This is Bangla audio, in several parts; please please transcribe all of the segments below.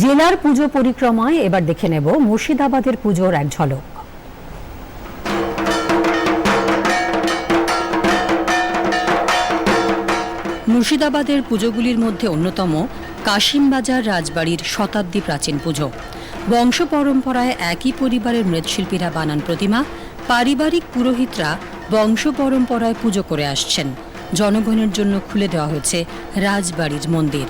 জেলার পুজো পরিক্রমায় এবার দেখে নেব মুর্শিদাবাদের পুজোর এক ঝলক। মুর্শিদাবাদের পুজোগুলির মধ্যে অন্যতম কাশিমবাজার রাজবাড়ির শতাব্দী প্রাচীন পুজো। বংশ পরম্পরায় একই পরিবারের মৃৎশিল্পীরা বানান প্রতিমা। পারিবারিক পুরোহিতরা বংশ পরম্পরায় পুজো করে আসছেন। জনগণের জন্য খুলে দেওয়া হয়েছে রাজবাড়ির মন্দির।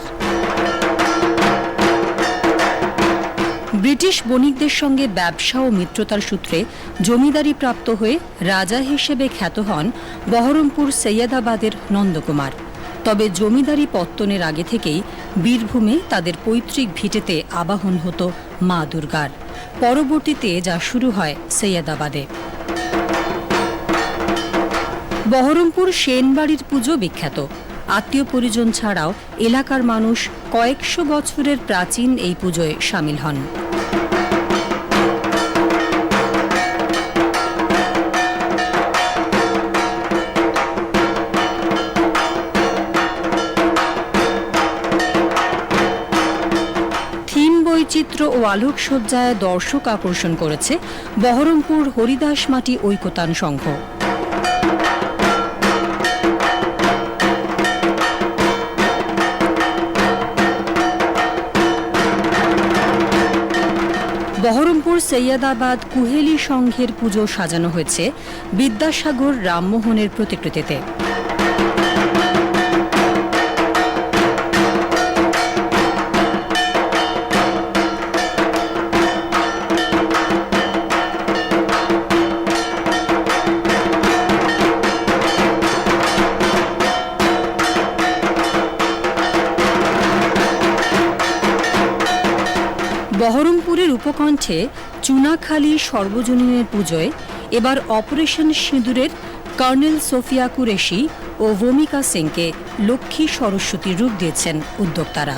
ব্রিটিশ বণিকদের সঙ্গে ব্যবসা ও মিত্রতার সূত্রে জমিদারি প্রাপ্ত হয়ে রাজা হিসেবে খ্যাত হন বহরমপুর সৈয়দাবাদের নন্দকুমার। তবে জমিদারি পত্তনের আগে থেকেই বীরভূমে তাদের পৈতৃক ভিটেতে আবাহন হতো মা দুর্গার। পরবর্তীতে যা শুরু হয় সৈয়দাবাদে। বহরমপুর সেনবাড়ির পুজো বিখ্যাত। আত্মীয় পরিজন ছাড়াও এলাকার মানুষ কয়েকশো বছরের প্রাচীন এই পুজোয় সামিল হন। বৈচিত্র্য ও আলোকসজ্জায় দর্শক আকর্ষণ করেছে বহরমপুর হরিদাস মাটি ঐকতান সংঘ। বহরমপুর সৈয়দাবাদ কুহেলি সংঘের পুজো সাজানো হয়েছে বিদ্যাসাগর রামমোহনের প্রতিকৃতিতে। বহরমপুরের উপকণ্ঠে চুনাখালী সর্বজনীনের পুজোয়, এবার অপারেশন সিঁদুরের কর্নেল সোফিয়া কুরেশি ও ভূমিকা সিংকে লক্ষ্মী সরস্বতী রূপ দিয়েছেন উদ্যোক্তারা।